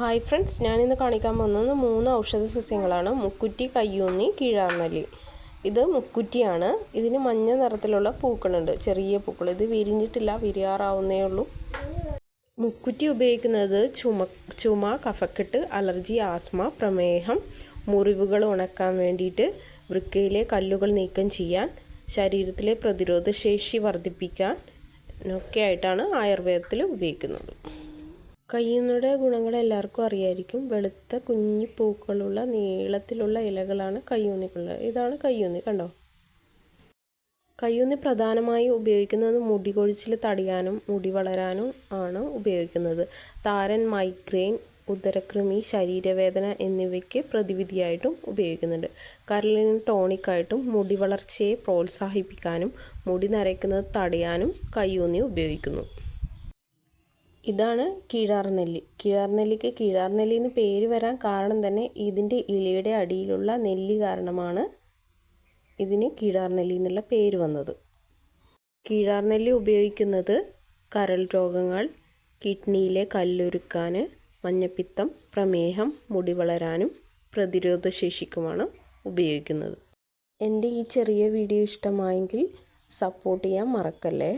Hi friends ഞാനിന്ന് കാണിക്കാൻ പോകുന്നത് മൂന്ന് ഔഷധ സസ്യങ്ങളാണ്. മുക്കുറ്റി കയ്യൂന്നി കീഴാർമലി ഇത് മുക്കുറ്റിയാണ്. ഇതിന് മഞ്ഞ നിറത്തിലുള്ള പൂക്കളുണ്ട്. ചെറിയ പൂക്കൾ. ഇത് വിരിഞ്ഞിട്ടില്ല വിരിയാറാവുന്നേ ഉള്ളൂ. മുക്കുറ്റി ഉപയോഗിക്കുന്നത് ചുമ ചുമ കഫക്കെട്ട് അലർജി ആസ്മ പ്രമേഹം മുറിവുകൾ ഉണക്കാൻ വേണ്ടിയിട്ട് വൃക്കയിലെ കല്ലുകൾ നീക്കം ചെയ്യാൻ ശരീരത്തിലെ പ്രതിരോധശേഷി വർദ്ധിപ്പിക്കാൻ ഒക്കെ ആയിട്ടാണ് ആയുർവേദത്തിൽ ഉപയോഗിക്കുന്നത്. കയ്യുന്നിയുടെ ഗുണങ്ങൾ എല്ലാവർക്കും അറിയായിരിക്കും. വെളുത്ത കുഞ്ഞു പൂക്കളുള്ള നീളത്തിലുള്ള ഇലകളാണ് കയ്യൂന്നിക്കുള്ളത്. ഇതാണ് കയ്യൂന്നി കണ്ടോ? കയ്യൂന്നി പ്രധാനമായി ഉപയോഗിക്കുന്നത് മുടി കൊഴിച്ചിൽ തടയാനും മുടി വളരാനും ആണ് ഉപയോഗിക്കുന്നത്. താരൻ മൈഗ്രെയിൻ ഉദരകൃമി ശരീരവേദന എന്നിവയ്ക്ക് പ്രതിവിധിയായിട്ടും ഉപയോഗിക്കുന്നുണ്ട്. കരളിന് ടോണിക്കായിട്ടും മുടി വളർച്ചയെ പ്രോത്സാഹിപ്പിക്കാനും മുടി നരയ്ക്കുന്നത് തടയാനും കയ്യൂന്നി ഉപയോഗിക്കുന്നു. ഇതാണ് കീഴാർനെല്ലി. കീഴാർനെല്ലിക്ക് കീഴാർനെല്ലി എന്ന് പേര് വരാൻ കാരണം തന്നെ ഇതിന്റെ ഇലയുടെ അടിയിലുള്ള നെല്ലി കാരണമാണ് ഇതിന് കീഴാർനെല്ലി എന്നുള്ള പേര് വന്നത്. കീഴാർനെല്ലി ഉപയോഗിക്കുന്നത് കരൾ രോഗങ്ങൾ കിഡ്നിയിലെ കല്ലൊരുക്കാൻ മഞ്ഞപ്പിത്തം പ്രമേഹം മുടി വളരാനും പ്രതിരോധശേഷിക്കുമാണ് ഉപയോഗിക്കുന്നത്. എന്റെ ഈ ചെറിയ വീഡിയോ ഇഷ്ടമായെങ്കിൽ സപ്പോർട്ട് ചെയ്യാൻ മറക്കല്ലേ?